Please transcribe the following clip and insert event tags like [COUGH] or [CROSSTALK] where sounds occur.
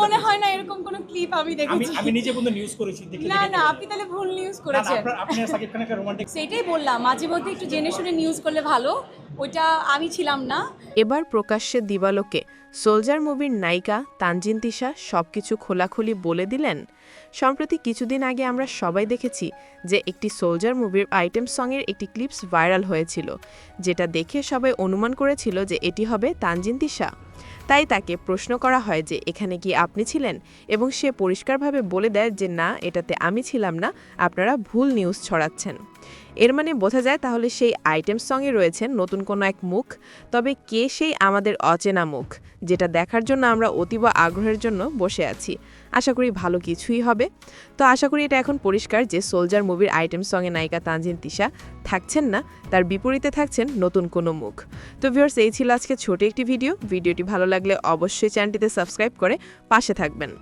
মনে হয় না এরকম কোনো ক্লিপ আমি দেখেছি। আমি নিজে বন্ধু নিউজ করেছি দেখে না না আপনি তাহলে ভুল নিউজ করেছেন। আপনি সাকিব খানের একটা রোমান্টিক [LAUGHS] সেটাই বললাম মাঝে মধ্যে একটু জেনে শুনে নিউজ করলে ভালো ওইটা আমি ছিলাম না। এবার প্রকাশ্যে দিবালোকে সোলজার মুভির নায়িকা তানজিন তিশা সবকিছু খোলাখুলি বলে দিলেন। সম্প্রতি কিছুদিন আগে আমরা সবাই দেখেছি যে একটি সোলজার মুভির আইটেম সঙের একটি ক্লিপস ভাইরাল হয়েছিল যেটা দেখে সবাই অনুমান করেছিল যে এটি হবে তানজিন তিশা। তাই তাকে প্রশ্ন করা হয় যে, এখানে কি আপনি ছিলেন? এবং সে পরিষ্কারভাবে বলে দেয় যে, না, এটাতে আমি ছিলাম না, আপনারা ভুল নিউজ ছড়াচ্ছেন। এর মানে বোঝা যায় তাহলে সেই আইটেম সঙ্গে রয়েছেন নতুন কোনো এক মুখ, তবে কে সেই আমাদের অচেনা মুখ? যেটা দেখার জন্য আমরা অতীব আগ্রহের জন্য বসে আছি। আশা করি ভালো কিছুই হবে। তো আশা করি এটা এখন পরিষ্কার যে সোলজার মুভির আইটেম সঙ্গে নায়িকা তানজিন তিশা থাকছেন না, তার বিপরীতে থাকছেন নতুন কোনো মুখ। তো ভিউয়ার্স, এই ছিল আজকে ছোট একটি ভিডিও। ভিডিওটি ভালো লাগলে অবশ্যই চ্যানেলটিতে সাবস্ক্রাইব করে পাশে থাকবেন।